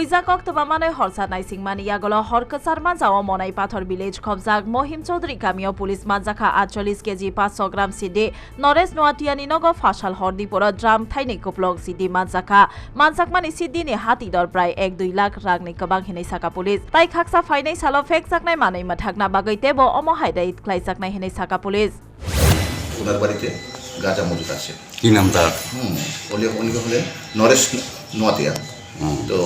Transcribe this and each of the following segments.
হুইজা কক্তবা মানে হরসা নাইসিং মানে ইয়াগল হরকসারমা যাও মনাই পাথর ভিলেজ খবজাক মহিম চৌধুরী কামিও পুলিশ মাজাখা আটচল্লিশ কেজি পাঁচশো গ্রাম সিডি নরেশ নোয়াটিয়ানি নগ ফাশাল হরদীপুর ড্রাম থাইনি কুপলং সিডি মাজাখা মানজাক মানে সিডি নি হাতি দর প্রায় এক দুই লাখ রাগ নি কবাং হিনে সাকা পুলিশ তাই খাকসা ফাইনাই সাল ফেক জাকনাই মানাই মাথাকনা বাগাইতে তেব অম হাইদা ইট জাকনাই হিনে সাকা পুলিশ ওনার মজুদ আছে কি নাম তার হুম উনি হলেন নরেশ নোয়াতিয়া তো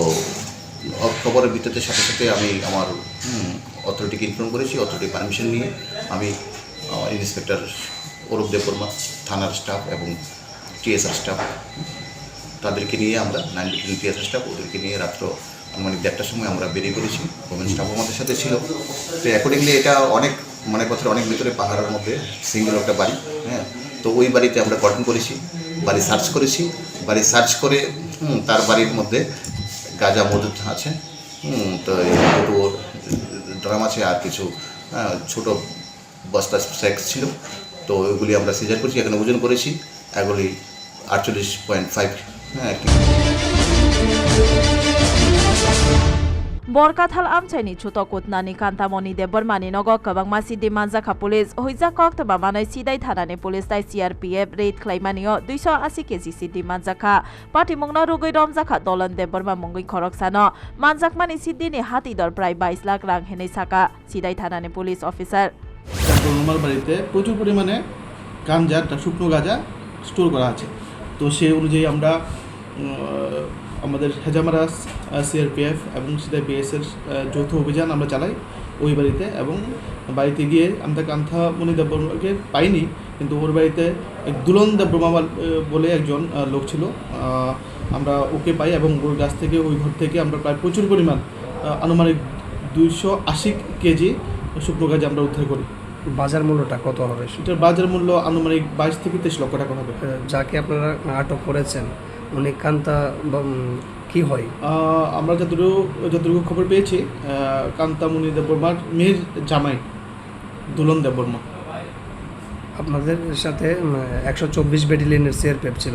খবরের ভিত্তিতে সাথে সাথে আমি আমার অথরিটিকে ইনফর্ম করেছি অথরিটি পারমিশন নিয়ে আমি ইন্সপেক্টর অরূপ দেববর্মা, থানার স্টাফ এবং টিএসআর স্টাফ তাদেরকে নিয়ে আমরা নাইন টিএসআর স্টাফ ওদেরকে নিয়ে রাত্র আনুমানিক দেড়টার সময় আমরা বেরিয়ে পড়েছি। ওমেন স্টাফ আমাদের সাথে ছিল। তো অ্যাকর্ডিংলি এটা অনেক মানে কথার অনেক ভিতরে পাহাড়ের মধ্যে সিঙ্গেল একটা বাড়ি হ্যাঁ। তো ওই বাড়িতে আমরা গঠন করেছি, বাড়ি সার্চ করেছি। বাড়ি সার্চ করে তার বাড়ির মধ্যে গাঁজা মজুদ আছে। তো দুটো ড্রাম আছে আর কিছু হ্যাঁ, ছোট বস্তা সেক্স ছিল। তো ওইগুলি আমরা সিজার করেছি এখানে ওজন করেছি। এগুলি আটচল্লিশ পয়েন্ট ফাইভ হ্যাঁ বরকাথাল আমচাইনি ছুতো কুতনানি কান্তামনি দেববর্মানি নগ কবাং মাসিদি মানজাখা পুলিশ হুইজা কক্তবা মানাই সিদাই থানানি পুলিশ তাই সিআরপিএফ রেড খ্লাইমানিও দুইশ আশি কেজি সিদি মানজাখা পাটিমুংনা রুগৈ রমজাখা দলন দেববর্মা মুঙ্গৈ খরক সানো মানজাকমানি সিদ্দিনি হাতি দর প্রায় বাইশ লাখ রাং হেনে সাকা সিদাই থানানি পুলিশ অফিসার তারপর ওনার বাড়িতে প্রচুর পরিমাণে একটা শুকনো গাঁজা স্টোর করা আছে। তো সেই অনুযায়ী আমরা আমাদের হেজামারা সিআরপিএফ এবং সেটা বিএসের যৌথ অভিযান আমরা চালাই ওই বাড়িতে এবং বাড়িতে গিয়ে আমরা কান্থা মণি দেববর্মাকে পাইনি কিন্তু ওর বাড়িতে এক দুলন দেববর্মা বল- বলে একজন লোক ছিল। আমরা ওকে পাই এবং ওর গাছ থেকে ওই ঘর থেকে আমরা প্রায় প্রচুর পরিমাণ আনুমানিক দুইশো আশি কেজি শুকনো গাছ আমরা উদ্ধার করি। বাজার মূল্যটা কত হবে? সেটার বাজার মূল্য আনুমানিক বাইশ থেকে তেইশ লক্ষ টাকা হবে। যাকে আপনারা আটক করেছেন উনি কান্তা কি হয়? আমরা যতটুকু যতটুকু খবর পেয়েছি কান্তামণি দেববর্মার মেয়ের জামাই দুলন দেববর্মা। আপনাদের সাথে একশো চব্বিশ ব্যাটালিয়নের সিআরপিএফ ছিল।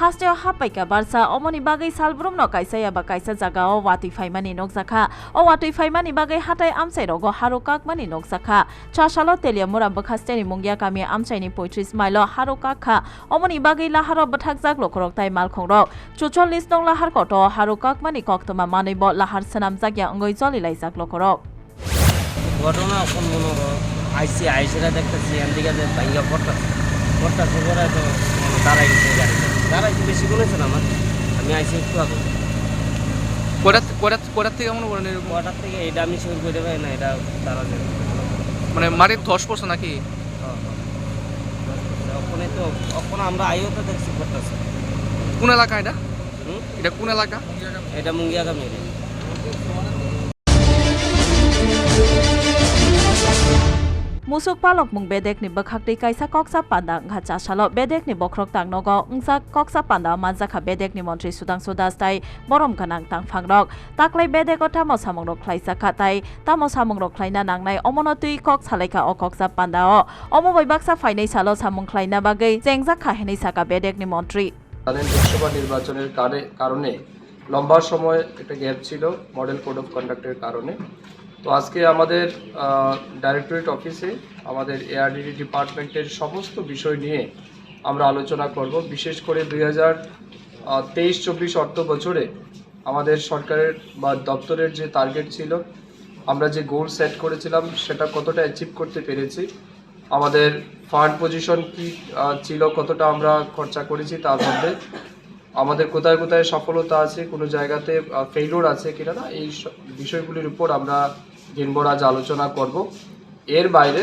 হাস্টেও হাপাইকা বারসা অমনি বাগৈ সালব্রুম ন কাইসা ইয়াবা কাইসা জাগাও ওয়াতুই ফাইমানি নকজাখা ও ওয়াতুই ফাইমানি বাগৈ হাতাই আমসাই রগ হারো কাকমানি নকজাখা চাশালো তেলিয়া মুরা বখাস্তেনি মুঙ্গিয়া কামি আমসাইনি পঁয়ত্রিশ মাইল হারো কাখা অমনি বাগৈ লাহারো বথাক জাক লখরক তাই মালখং রক চুচল্লিশ নং লাহার কত হারো কাকমানি কক্তমা মানৈব লাহার সানাম জাগিয়া অঙ্গৈ জলিলাই জাক লখরক ঘটনা কোন মনে করো আইসি আইসিরা দেখতেছি এদিকে ভাইয়া পড়তেছে পড়তেছে পরে তো দাঁড়াই গেছে গাড়িটা দাঁড়াইছে বেশি বলেছে না আমার। আমি আইসি একটু আগে। কয়টা কয়টা কয়টার থেকে মনে করেন এরকম? কটার থেকে? এটা আমি শুরু করে পাই না এটা তারা মানে মাটির ধস পড়ছে নাকি? ওখানে তো ওখানে আমরা আইও তো দেখছি পড়তেছে কোন এলাকা এটা? এটা কোন এলাকা? এটা মুঙ্গিয়া মেরে। Musuk palok mung bedek ni bakhakti kaisa koksa panda ngha chasalo bedek ni bokrok tang nogo ngsa koksa panda manza kha bedek ni mantri sudang sudas tai borom kanang tang phangrok taklai bedek ota mo samong rok khlaisa kha tai tamo samong rok khlaina nangnai omono tui kok salaika o koksa panda o omo bai baksa fainai salo samong khlaina bagai jengja kha henai saka bedek ni mantri জানেন লোকসভা নির্বাচনের কারণে লম্বা সময় একটা gap ছিল model code of কন্ডাক্টের কারণে তো আজকে আমাদের ডাইরেক্টরেট অফিসে আমাদের এআরডিডি ডিপার্টমেন্টের সমস্ত বিষয় নিয়ে আমরা আলোচনা করব। বিশেষ করে দুই হাজার তেইশ, চব্বিশ অর্থ বছরে আমাদের সরকারের বা দপ্তরের যে টার্গেট ছিল, আমরা যে গোল সেট করেছিলাম, সেটা কতটা অ্যাচিভ করতে পেরেছি, আমাদের ফান্ড পজিশন কি ছিল, কতটা আমরা খরচা করেছি তার মধ্যে, আমাদের কোথায় কোথায় সফলতা আছে, কোনো জায়গাতে ফেইলোর আছে কিনা না এই বিষয়গুলির উপর আমরা দিনভর আজ আলোচনা করব। এর বাইরে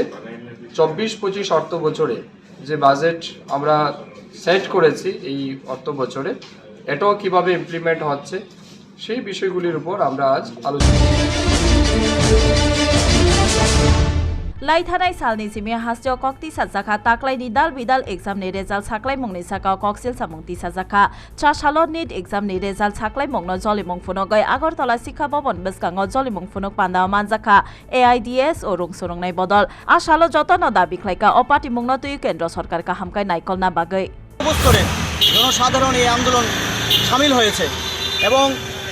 চব্বিশ পঁচিশ অর্থ বছরে যে বাজেট আমরা সেট করেছি এই অর্থ বছরে, এটাও কীভাবে ইমপ্লিমেন্ট হচ্ছে, সেই বিষয়গুলির উপর আমরা আজ আলোচনা lai thanai salni simi hasjo kokti sajaka taklai ni dal bidal exam ni result saklai mongni saka koksil samung ti sajaka cha shalon nit exam ni result saklai mongno joli mongfuno gai agartala sikha bobon biskango joli mongfunok panda manjaka AIDS ও রং সরংনাই বদল আশালো যতন দাবি খাইকা অপাটি মুগ্নতই কেন্দ্র সরকারকে হামকাই নাইকল না বাগৈ জনসাধারণ এই আন্দোলন সামিল হয়েছে এবং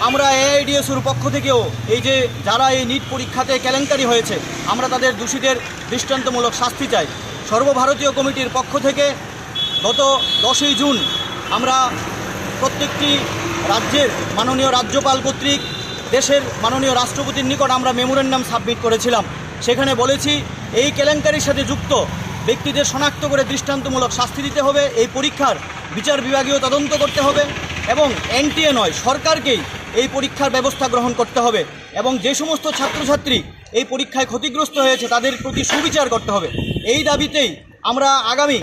আমরা এআইডিএসুর পক্ষ থেকেও এই যে যারা এই নিট পরীক্ষাতে কেলেঙ্কারি হয়েছে, আমরা তাদের দোষীদের দৃষ্টান্তমূলক শাস্তি চাই। সর্বভারতীয় কমিটির পক্ষ থেকে গত দশই জুন আমরা প্রত্যেকটি রাজ্যের মাননীয় রাজ্যপাল কর্তৃক, দেশের মাননীয় রাষ্ট্রপতির নিকট আমরা মেমোরেন্ডাম সাবমিট করেছিলাম। সেখানে বলেছি, এই কেলেঙ্কারির সাথে যুক্ত ব্যক্তিদের শনাক্ত করে দৃষ্টান্তমূলক শাস্তি দিতে হবে, এই পরীক্ষার বিচার বিভাগীয় তদন্ত করতে হবে এবং এনটিএ নয়, সরকারকেই এই পরীক্ষার ব্যবস্থা গ্রহণ করতে হবে এবং যে সমস্ত ছাত্রছাত্রী এই পরীক্ষায় ক্ষতিগ্রস্ত হয়েছে তাদের প্রতি সুবিচার করতে হবে। এই দাবিতেই আমরা আগামী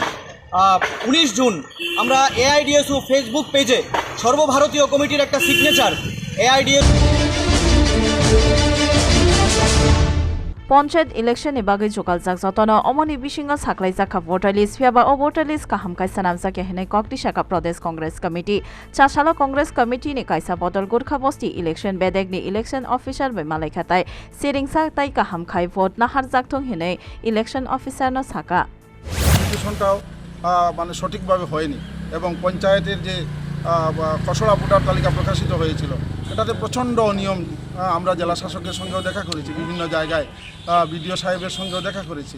উনিশ জুন আমরা এআইডিএসও ফেসবুক পেজে সর্বভারতীয় কমিটির একটা সিগনেচার এআইডিএস পঞ্চায়ত इलेक्शननि बागै जोगाल जाक जतन अमनि बिसिङा साखलाइ जाखा भोटार लिस्ट फियाबा अ भोटार लिस्ट काहामकाइ सानाम जाके हेनै कक्ति शाखा प्रदेश कंग्रेस कमिटी चासाला कंग्रेस कमिटी नि काइसा बदल गोरखा बस्ती इलेक्शन बेदेगनि इलेक्शन अफिसार बै मालाइ खाताइ सेरिंसा ताइ काहामकाइ भोट नाहार जाकथं हेनै ইলেকশন অফিসার না সাকা কমিশনটাও মানে সঠিকভাবে হয়নি এবং পঞ্চায়েতের যে খসড়া ভোটার তালিকা প্রকাশিত হয়েছিল এটাতে প্রচণ্ড অনিয়ম আমরা জেলা শাসকের সঙ্গেও দেখা করেছি বিভিন্ন জায়গায় বিডিও সাহেবের সঙ্গেও দেখা করেছি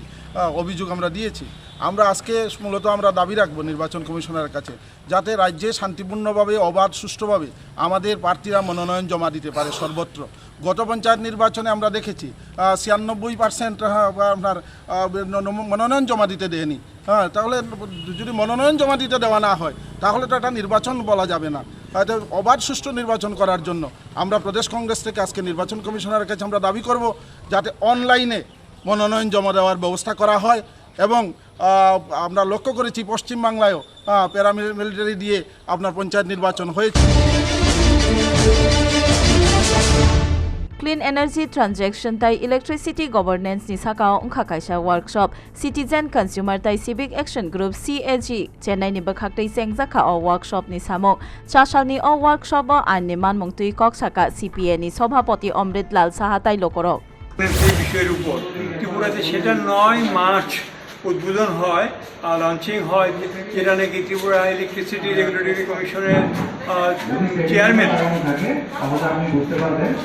অভিযোগ আমরা দিয়েছি। আমরা আজকে মূলত আমরা দাবি রাখব নির্বাচন কমিশনের কাছে যাতে রাজ্যে শান্তিপূর্ণভাবে অবাধ সুষ্ঠুভাবে আমাদের প্রার্থীরা মনোনয়ন জমা দিতে পারে সর্বত্র। গত পঞ্চায়েত নির্বাচনে আমরা দেখেছি ছিয়ানব্বই পার্সেন্ট আপনার আহ, মনোনয়ন জমা দিতে দেয়নি। হ্যাঁ তাহলে যদি মনোনয়ন জমা দিতে দেওয়া না হয় তাহলে তো এটা নির্বাচন বলা যাবে না। অবাধ সুষ্ঠু নির্বাচন করার জন্য আমরা প্রদেশ কংগ্রেস থেকে আজকে নির্বাচন কমিশনারের কাছে আমরা দাবি করব যাতে অনলাইনে মনোনয়ন জমা দেওয়ার ব্যবস্থা করা হয় এবং আমরা লক্ষ্য করেছি পশ্চিমবাংলায়ও প্যারামিলিটারি দিয়ে আপনার পঞ্চায়েত নির্বাচন হয়েছে। Clean Energy Transaction Tai Electricity Governance ni Sakao Ungkha Kaisa Workshop Citizen Consumer Tai Civic Action Group CAG Chennai ni Bakhak Tai Sengja Kha O Workshop ni Samo Chashal ni O Workshop O Anni Man Mongtui Kok Saka CPA ni Sobhapati Amrit Lal Saha Tai Lokorok বিষয়ের উপর ত্রিপুরাতে সেটা নয় March উদ্বোধন হয় আর launching হয় যেটা নাকি ত্রিপুরা ইলেকট্রিসিটি রেগুলেটরি কমিশনের চেয়ারম্যান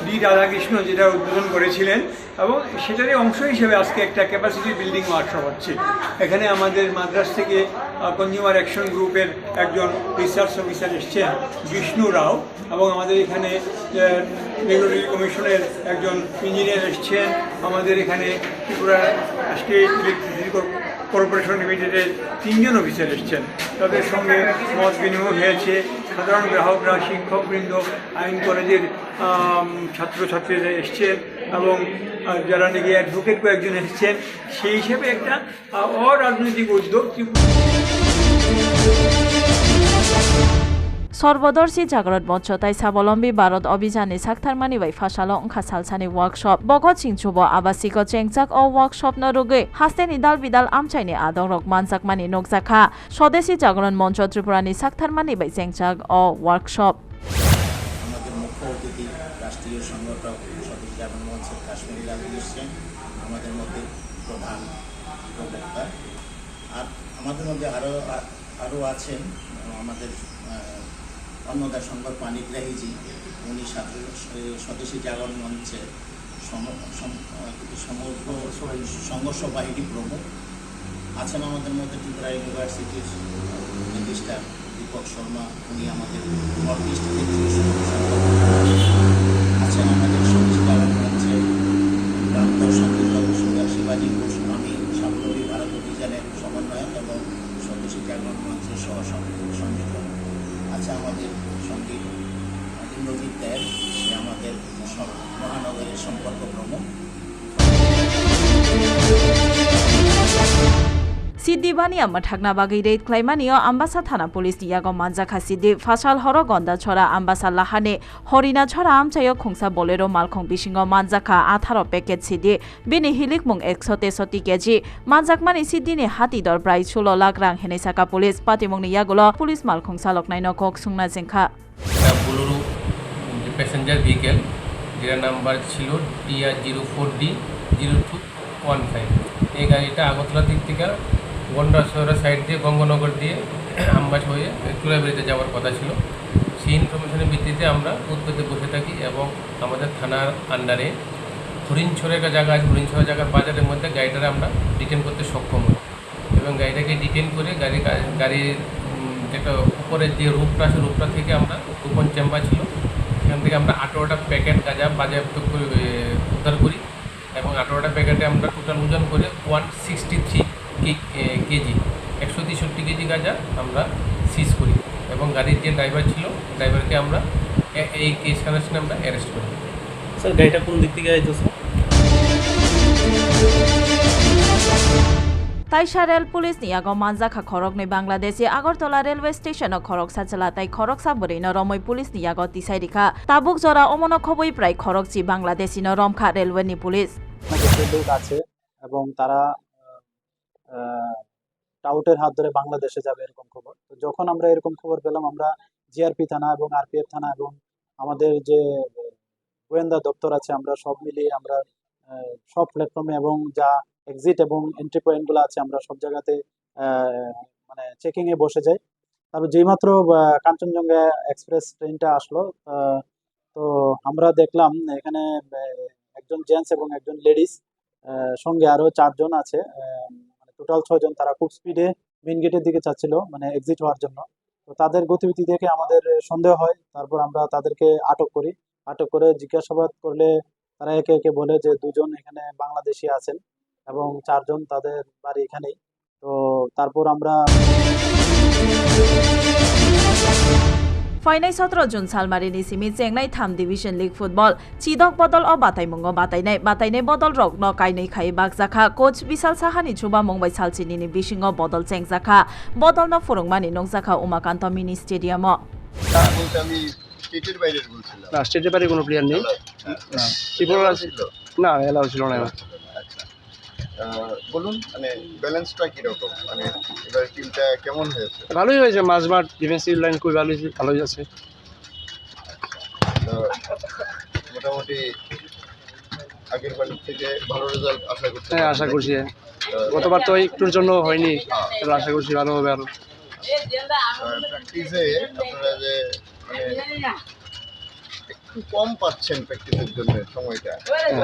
ডি রাধাকৃষ্ণ যেটা উদ্বোধন করেছিলেন, এবং সেটারই অংশ হিসেবে আজকে একটা ক্যাপাসিটি বিল্ডিং ওয়ার্কশপ হচ্ছে। এখানে আমাদের মাদ্রাস থেকে কনজিউমার অ্যাকশন গ্রুপের একজন রিসার্চ অফিসার এসছেন, বিষ্ণু রাও, এবং আমাদের এখানে রেগুলেটরি কমিশনের একজন ইঞ্জিনিয়ার এসছেন, আমাদের এখানে ত্রিপুরা স্টেট ইলেকট্রিসিটি কর্পোরেশন লিমিটেডের তিনজন অফিসার এসছেন। তাদের সঙ্গে মত বিনিময় হয়েছে। সাধারণ গ্রাহকরা, শিক্ষকবৃন্দ, আইন কলেজের ছাত্রছাত্রীরা এসছেন এবং যারা নাকি অ্যাডভোকেট কয়েকজন এসছেন সেই হিসেবে একটা অরাজনৈতিক উদ্যোগ। সর্বদর্শী জাগরণ মঞ্চ। তাই স্বাবলম্বী ভারত অভিযানে সাকথারমানি বাই ফাসালো অংখা সালসানি ওয়ার্কশপ বগত সিংচুব, আবাসিক চেংচাক ও ওয়ার্কশপ ন রুগে হাস্তেনি দাল বিদাল আমচাইনি আদং রক মানসাকমানি নকজাখা। স্বদেশী জাগরণ মঞ্চ ত্রিপুরানি সাকথারমানি বাই চেংচাক ও ওয়ার্কশপ আমাদের মধ্যে প্রধান প্রবক্তা আর আমাদের মধ্যে আরও আরও আছেন, আমাদের অন্নদা সংবাদ পানিগ্রাহীজি, উনি স্বদেশী জাগরণ মঞ্চের সমগ্র সংঘর্ষ বাহিনী প্রমুখ। আছেন আমাদের মধ্যে ত্রিপুরা ইউনিভার্সিটির রেজিস্ট্রার দীপক শর্মা, উনি আমাদের আছেন আমাদের সতীশ জাগান মঞ্চে ডাক্তার সংগীত সুন্দর শিবাজি ঘোষ, আমি স্বাবলম্বী ভারত অভিযানের সমন্বয়ক এবং স্বদেশী জাগরণ মঞ্চের সহ সংগীত আছে আমাদের সঙ্গে ইন্দ্রজিৎ দেব সে আমাদের মহানগরের সম্পর্ক প্রমুখ। Sidi bani amma thakna bagi reit klaimani o ambasa thana police yago manja khasi di fasal horo gonda chora ambasa lahane horina chora amchayo khongsa bolero malkhong bisingo manja kha atharo packet sidi bini hilik mung 163 kg manjakmani sidi ni hati dor price 16 lakh rang hene saka police patimongni yagulo police malkhong salok naino kok sungna jengkha বুলুরু passenger vehicle যেটা number ছিল TR zero four D zero two one five এই গাড়িটা আগরতলা দিক থেকে গন্ডা শহরের side দিয়ে, গঙ্গনগর দিয়ে, আমবাস হয়ে চুলাবাড়িতে যাওয়ার কথা ছিল। সেই ইনফরমেশনের ভিত্তিতে আমরা উদ্যোগে বসে থাকি এবং আমাদের থানার আন্ডারে হরিণছড়ে একটা জায়গা আছে, হরিণছড়া জায়গার বাজারের মধ্যে গাড়িটারে আমরা ডিটেন করতে সক্ষম হই। এবং গাড়িটাকে ডিটেন করে গাড়ি, গাড়ির যেটা উপরের যে রূপটা আছে, রূপটা থেকে আমরা গোপন চেম্বার ছিল। সেখান থেকে আমরা আঠেরোটা প্যাকেট গাঁজা বাজেয়াপ্ত করে উদ্ধার করি এবং আঠেরোটা প্যাকেটে আমরা টোটাল ওজন করে ওয়ান সিক্সটি থ্রি কেজি একশো তেষট্টি কেজি গাঁজা আমরা সিজ করি এবং গাড়ির যে ড্রাইভার ছিল ড্রাইভারকে আমরা এই কেস কানেকশনে আমরা তাইশা রেল পুলিশ নিয়াগ মানজাখা খরক নই বাংলাদেশি আগরতলা রেলওয়ে স্টেশন খরকসা জেলা তাই খরকসা ন রময় পুলিশ নিয়াগ তিশাই রেখা। তাবুক জরা অমন খবই প্রায় খরকচি বাংলাদেশি রমখা রেলওয়ে নি পুলিশ। এবং তারা টাউটের হাত ধরে বাংলাদেশে যাবে এরকম খবর। তো যখন আমরা এরকম খবর পেলাম, আমরা জিআরপি থানা এবং আরপিএফ থানা এবং আমাদের যে গোয়েন্দা দপ্তর আছে, আমরা সব মিলিয়ে আমরা সব প্ল্যাটফর্মে এবং যা এক্সিট এবং এন্ট্রি পয়েন্টগুলো আছে, আমরা সব জায়গাতে মানে চেকিং এ বসে যাই। তারপর যেইমাত্র কাঞ্চনজঙ্ঘা এক্সপ্রেস ট্রেনটা আসলো তো আমরা দেখলাম এখানে একজন জেন্টস এবং একজন লেডিস সঙ্গে আরও চারজন আছে টোটাল ছয়জন তারা খুব স্পিডে মেন গেটের দিকে চাচ্ছিল মানে এক্সিট হওয়ার জন্য। তো তাদের গতিবিধি দেখে আমাদের সন্দেহ হয়, তারপর আমরা তাদেরকে আটক করি। আটক করে জিজ্ঞাসাবাদ করলে তারা একে একে বলে যে দুজন এখানে বাংলাদেশি আছেন এবং চারজন তাদের বাড়ি এখানেই। তো তারপর আমরা League football chidok bodol o batai mungo batainai batainai bodol rok no kainai khai bakjaka coach bisal sahani chuba mongbai salchini ni bisingo bodol chengjaka bodol no furungmani nongjaka umakanto mini stadium o বলতে আমি স্টেটের বাইরের বলছিলাম না স্টেটের বাইরে কোনো player নেই না ত্রিপুরা না এলাও ছিল না বলুন মানে ব্যালেন্সটা কীরকম? মানে এবার টিমটা কেমন হয়েছে? ভালোই হয়েছে মাঝমাঠ ডিফেন্সিভ লাইন খুবই ভালোই ভালোই আছে। তো মোটামুটি আগের বার থেকে ভালো রেজাল্ট আশা করছি হ্যাঁ আশা করছি গতবার তো একটুর জন্য হয়নি এবার আশা করছি ভালো হবে আরও। প্র্যাকটিসে আপনারা যে মানে একটু কম পাচ্ছেন প্র্যাকটিসের জন্য সময়টা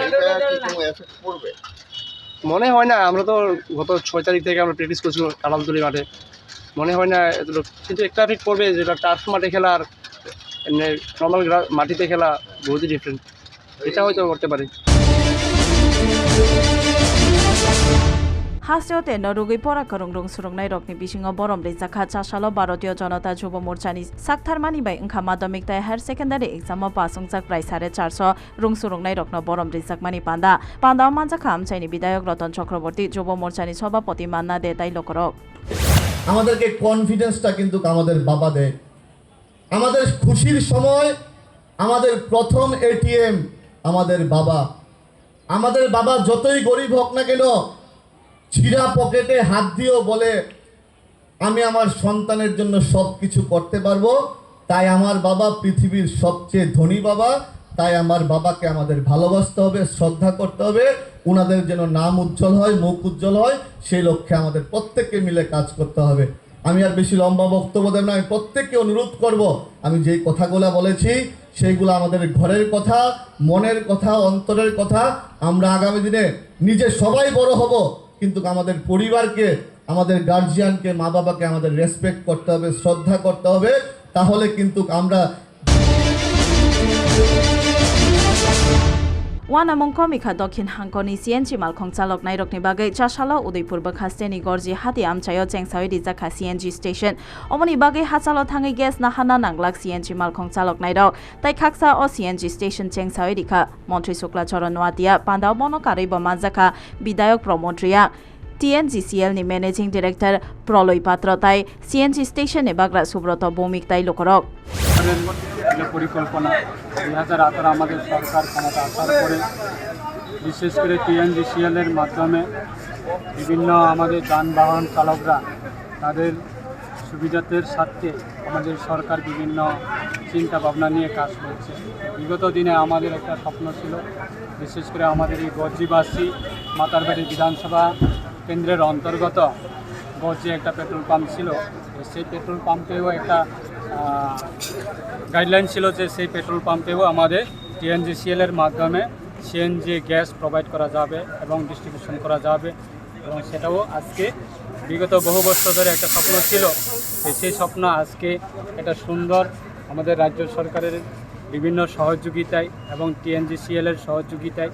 এটা কি কোনো এফেক্ট পড়বে? মনে হয় না, আমরা তো গত ছয় তারিখ থেকে আমরা প্র্যাকটিস করছি কালামতুলি মাঠে। মনে হয় না এগুলো কিন্তু একটা এফেক্ট পড়বে যেটা টার্ফ মাঠে খেলা আর এমনি নর্মাল মাটিতে খেলা বহুতই ডিফারেন্ট এটা হয়তো করতে পারে। হাসিওতে নরুগৈ পরা করুংরুং সুরুংনাই রকনি বিসিংও বরম রেজাখা চাসালো ভারতীয় জনতা যুব মোর্চানি সাকথারমানি বাই ওংখা মাধ্যমিক তাই হায়ার সেকেন্ডারি এক্সামও পাসংজাক প্রায় সাড়ে চারশো রুং সুরুংনাই রকন বরম রেজাকমানি পান্দা পান্দাও মানজাখা আমচাইনি বিধায়ক রতন চক্রবর্তী যুব মোর্চানি সভাপতি মান্না দে তাই লোকরক আমাদেরকে কনফিডেন্সটা কিন্তু আমাদের বাবা দেয় আমাদের খুশির সময় আমাদের প্রথম এটিএম আমাদের বাবা। আমাদের বাবা যতই গরিব হোক না কেন ছিঁড়া পকেটে হাত দিয়েও বলে, আমি আমার সন্তানের জন্য সব কিছু করতে পারব। তাই আমার বাবা পৃথিবীর সবচেয়ে ধনী বাবা। তাই আমার বাবাকে আমাদের ভালোবাসতে হবে, শ্রদ্ধা করতে হবে। ওনাদের যেন নাম উজ্জ্বল হয়, মুখ উজ্জ্বল হয়, সেই লক্ষ্যে আমাদের প্রত্যেককে মিলে কাজ করতে হবে। আমি আর বেশি লম্বা বক্তব্য দেব না, আমি প্রত্যেককে অনুরোধ করব। আমি যেই কথাগুলো বলেছি, সেইগুলো আমাদের ঘরের কথা, মনের কথা, অন্তরের কথা। আমরা আগামী দিনে নিজে সবাই বড় হব। কিন্তু আমাদের পরিবারকে, আমাদের গার্জিয়ানকে মা বাবাকে আমাদের রেসপেক্ট করতে হবে, শ্রদ্ধা করতে হবে। তাহলে কিন্তু আমরা ওয়ানামং কমিখা দক্ষিণ হাংকনি সিএনজি মালখং চালক নাইরকনি বাগৈ চাসালো উদয়পুর বখাস্তেনি গরজি হাতি আমচাयो চেংসাওই রিজাখা সিএনজি স্টেশন অমনি বাগৈ হাচালো থাঙै গ্যাস নাহানা নাংলাক সিএনজি মালখং চালক নাইরক তাই খাকসা ও সিএনজি স্টেশন চেংসাওই রিখা মন্ত্রী শুক্লা চরণ নোয়াতিয়া পান্দাও বনকারৈ বমাজাখা বিধায়ক প্রমন্ত্রিয়া TNGCL ni managing director Pralay Patra তাই সিএনজি স্টেশন বাগরা সুব্রত ভৌমিক তাই লোকরক যে পরিকল্পনা। দুই হাজার আঠারো আমাদের সরকার ক্ষমতা আসার পরে, বিশেষ করে টিএনজিসিএলের মাধ্যমে বিভিন্ন আমাদের যানবাহন চালকরা তাদের সুবিধার্থের স্বার্থে আমাদের সরকার বিভিন্ন চিন্তা ভাবনা নিয়ে কাজ করছে। বিগত দিনে আমাদের একটা স্বপ্ন ছিল, বিশেষ করে আমাদের এই গর্জিবাসী মাতারবাড়ি বিধানসভা কেন্দ্রের অন্তর্গত গজে একটা পেট্রোল পাম্প ছিল। সেই পেট্রোল পাম্পেও একটা গাইডলাইন ছিল যে সেই পেট্রোল পাম্পেও আমাদের টিএনজিসিএল এর মাধ্যমে সিএনজি গ্যাস প্রোভাইড করা যাবে এবং ডিস্ট্রিবিউশন করা যাবে। এবং সেটাও আজকে বিগত বহু বছর ধরে একটা স্বপ্ন ছিল। সেই স্বপ্ন আজকে একটা সুন্দর আমাদের রাজ্য সরকারের বিভিন্ন সহযোগিতায় এবং টিএনজিসিএল এর সহযোগিতায়